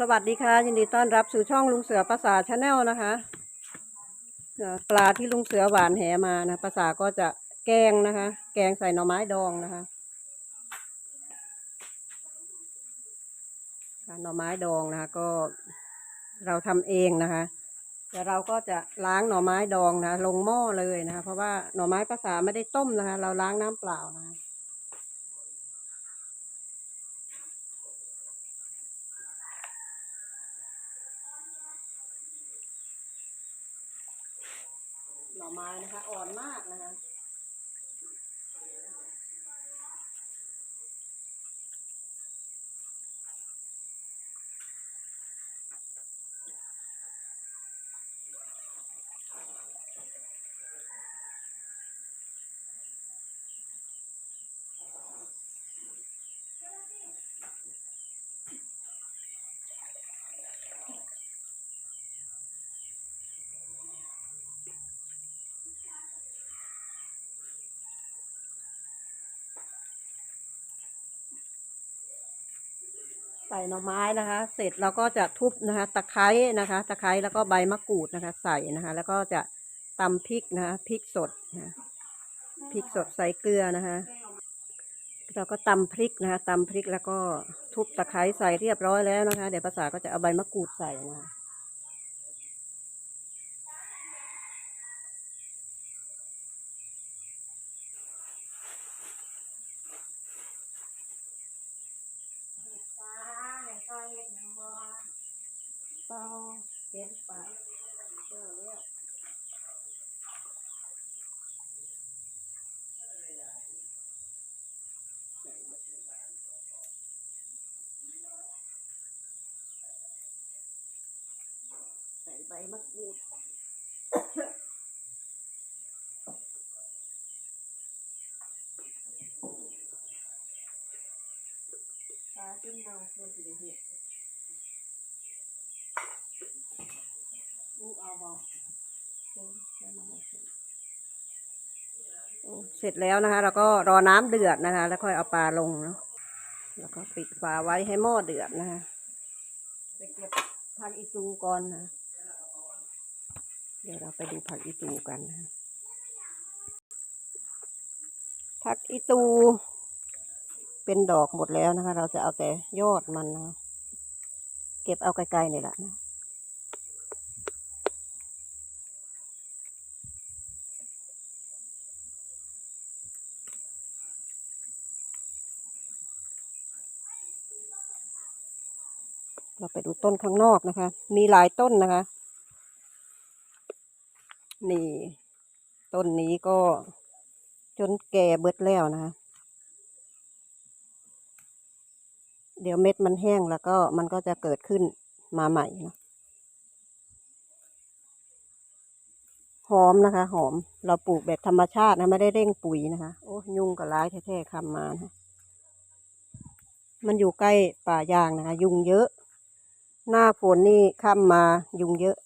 สวัสดีค่ะ ยินดีต้อนรับสู่ช่องลุงเสือภาษาชาแนลนะคะปลาที่ลุงเสือหวานแหมานะภาษาก็จะแกงนะคะ แกงใส่หน่อไม้ดองนะคะหน่อไม้ดองนะคะ ก็เราทำเองนะคะแต่เราก็จะล้างหน่อไม้ดองนะ ลงหม้อเลยนะคะ เพราะว่าหน่อไม้ภาษาไม่ได้ต้มนะคะ เราล้างน้ำเปล่านะคะ หน่อไม้นะคะ อ่อนมากนะคะ ส่หน่อไม้นะคะ เสร็จเราก็จะทุบนะคะตะไคร้นะคะตะไคร้แล้วก็ใบมะกรูดนะคะ ใส่นะคะ แล้วก็จะตำพริกนะคะพริกสดนะพริกสดใส่เกลือนะคะเราก็ตำพริกนะคะตำพริกแล้วก็ทุบตะไคร้ใส่เรียบร้อยแล้วนะคะ เดี๋ยวภาษาก็จะเอาใบมะกรูดใส่นะคะเปล่า เก็บไปเออเรียกใส่ใบมะกรูด ปลาจน เน่าตัวสิได้เห็ดอู้เอาบอกเสร็จแล้วนะคะ แล้วก็รอน้ำเดือดนะคะ แล้วค่อยเอาปลาลงเนาะแล้วก็ปิดฝาไว้ให้หม้อเดือดนะคะไปเก็บผักอีตูก่อนนะเดี๋ยวเราไปดูผักอีตูกันนะผักอีตูเป็นดอกหมดแล้วนะคะ เราจะเอาแต่ยอดมันนะเก็บเอาไกลๆนี่แหละนะ เราไปดูต้นข้างนอกนะคะ มีหลายต้นนะคะ นี่ ต้นนี้ก็จนแก่เบิดแล้วนะคะ เดี๋ยวเม็ดมันแห้งแล้วก็มันก็จะเกิดขึ้นมาใหม่นะหอมนะคะ หอมเราปลูกแบบธรรมชาตินะไม่ได้เร่งปุ๋ยนะคะ โอ้ยุงกับร้ายแท้ๆคำมานะมันอยู่ใกล้ป่ายางนะคะ ยุงเยอะ หน้าฝนนี่ข้ามมายุงเยอะ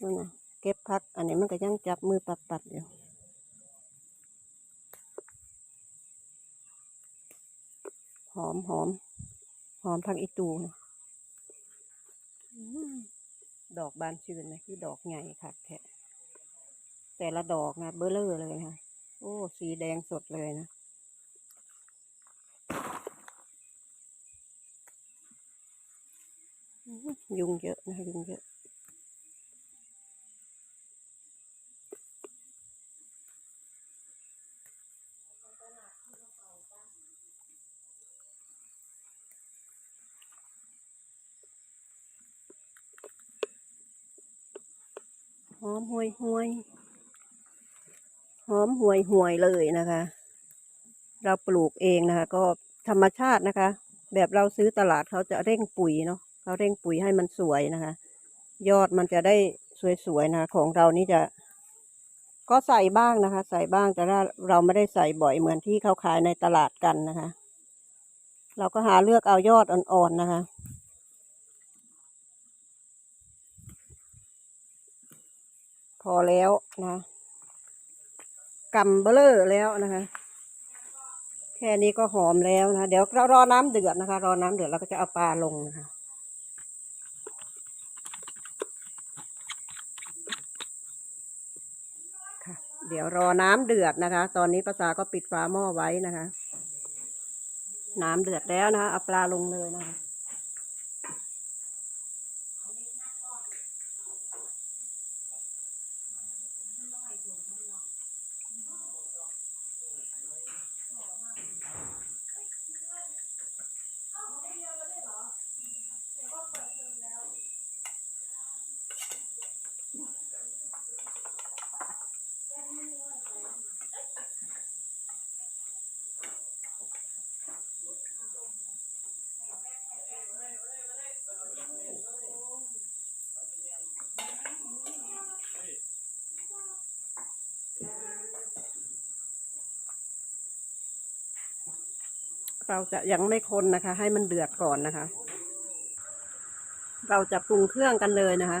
นั่นนะเก็บพัก อันนี้มันก็ยังจับมือปัดๆอยู่หอมหอมหอมพักอีตูนะดอกบานชื่นนะคือดอกใหญ่ค่ะแท้แต่ละดอกนะเบลเลอร์เลยนะโอ้ สีแดงสดเลยนะอืม ยุงเยอะนะยุงเยอะหอมห่วยห่วยหอมห่วยห่วยเลยนะคะ เราปลูกเองนะคะ ก็ธรรมชาตินะคะ แบบเราซื้อตลาดเขาจะเร่งปุ๋ยเนาะ เขาเร่งปุ๋ยให้มันสวยนะคะ ยอดมันจะได้สวยๆนะคะของเรานี่จะก็ใส่บ้างนะคะ ใส่บ้างแต่ว่าเราไม่ได้ใส่บ่อยเหมือนที่เขาขายในตลาดกันนะคะ เราก็หาเลือกเอายอดอ่อนๆนะคะ พอแล้วนะกำเบลอแล้วนะคะ แค่นี้ก็หอมแล้วนะเดี๋ยวเรารอน้ำเดือดนะคะ รอน้ำเดือดเราก็จะเอาปลาลงนะคะ เดี๋ยวรอน้ำเดือดนะคะ ตอนนี้ภาษาก็ปิดฝาหม้อไว้นะคะ น้ำเดือดแล้วนะคะเอาปลาลงเลยนะคะ เราจะยังไม่คนนะคะ ให้มันเดือดก่อนนะคะ เราจะปรุงเครื่องกันเลยนะคะ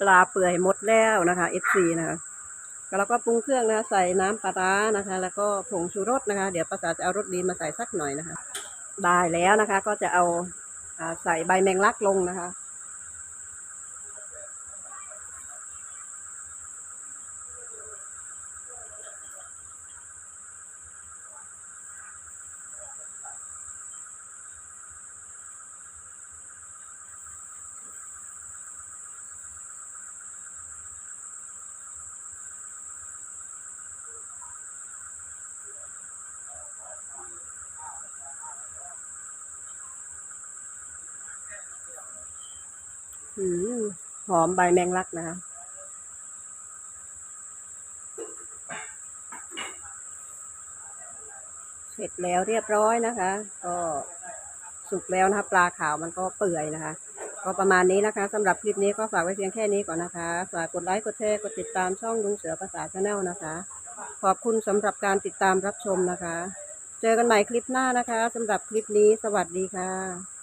ปลาเปื่อยหมดแล้วนะคะ FC นะคะแล้วก็ปรุงเครื่องนะคะใส่น้ำปลาร้านะคะ แล้วก็ผงชูรสนะคะ เดี๋ยวภาษาจะเอารสดีมาใส่สักหน่อยนะคะ ได้แล้วนะคะ ก็จะเอาใส่ใบแมงลักลงนะคะ หอมใบแมงลักนะคะเสร็จแล้วเรียบร้อยนะคะ ก็สุกแล้วนะคะ ปลาขาวมันก็เปื่อยนะคะ ก็ประมาณนี้นะคะสำหรับคลิปนี้ก็ฝากไว้เพียงแค่นี้ก่อนนะคะฝากกดไลค์กดแชร์กดติดตามช่องลุงเสือภาษาชาแนลนะคะ ขอบคุณสำหรับการติดตามรับชมนะคะ เจอกันใหม่คลิปหน้านะคะสำหรับคลิปนี้สวัสดีค่ะ